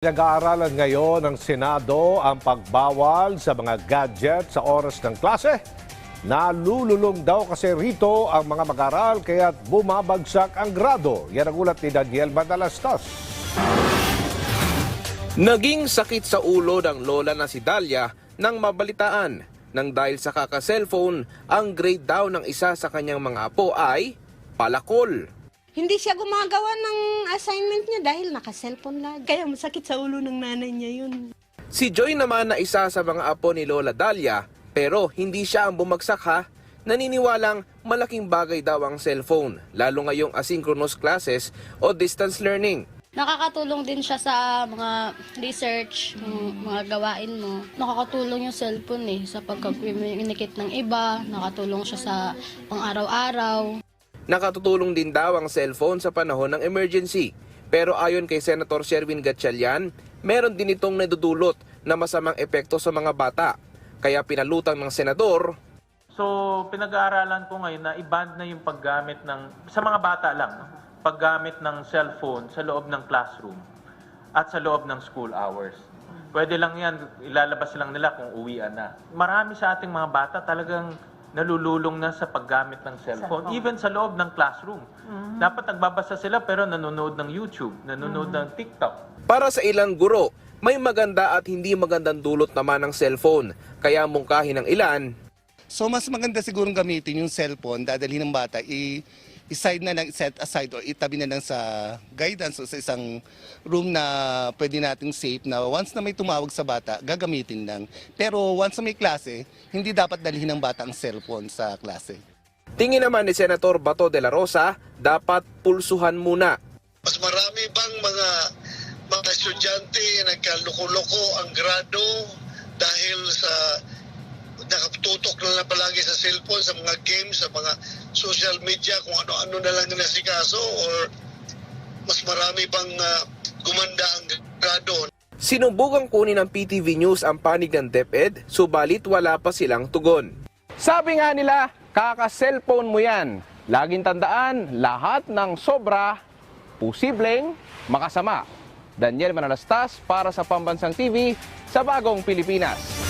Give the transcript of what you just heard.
Nag-aaralan ngayon ng Senado ang pagbawal sa mga gadget sa oras ng klase. Nalululong daw kasi rito ang mga mag-aral kaya't bumabagsak ang grado. Yan ang ulat ni Daniel Madalastas. Naging sakit sa ulo ng lola na si Dalia nang mabalitaan nang dahil sa kaka-cellphone, ang grade daw ng isa sa kanyang mga apo ay palakol. Hindi siya gumagawa ng assignment niya dahil naka-cellphone lagi. Kaya masakit sa ulo ng nanay niya yun. Si Joy naman na isa sa mga apo ni Lola Dalia, pero hindi siya ang bumagsak ha. Naniniwalang malaking bagay daw ang cellphone, lalo ngayong asynchronous classes o distance learning. Nakakatulong din siya sa mga research, mga gawain mo. Nakakatulong yung cellphone eh sa pagka-communicate ng iba, nakatulong siya sa pang-araw-araw. Nakatutulong din daw ang cellphone sa panahon ng emergency. Pero ayon kay Senator Sherwin Gatchalian, meron din itong nadudulot na masamang epekto sa mga bata. Kaya pinalutang ng senador So, pinag-aaralan ko ngayon na i-ban na yung paggamit ng, sa mga bata lang, paggamit ng cellphone sa loob ng classroom at sa loob ng school hours. Pwede lang yan, ilalabas lang nila kung uwian na. Marami sa ating mga bata talagang nalululong na sa paggamit ng cellphone, even sa loob ng classroom. Dapat nagbabasa sila pero nanonood ng YouTube, nanonood ng TikTok. Para sa ilang guro, may maganda at hindi magandang dulot naman ng cellphone. Kaya mungkahin ng ilan, So mas maganda sigurong gamitin yung cellphone, dadalhin ng bata, i i-side na lang, set aside o itabi na lang sa guidance o sa isang room na pwede nating safe na once na may tumawag sa bata, gagamitin lang. Pero once na may klase, hindi dapat dalhin ng bata ang cellphone sa klase. tingin naman ni Senator Bato de la Rosa, dapat pulsuhan muna mas marami bang mga mga estudyante nagkaluko-loko ang grado dahil sa nakatutok na lang palagi sa cellphone, sa mga games, sa mga social media, kung ano-ano na lang nasikaso or mas marami bang ah, gumanda ang grado Sinubukan kunin ng PTV News ang panig ng DepEd, subalit wala pa silang tugon. Sabi nga nila, kaka-cellphone mo yan. Laging tandaan, lahat ng sobra, posibleng makasama. Daniel Manalastas para sa Pambansang TV sa Bagong Pilipinas.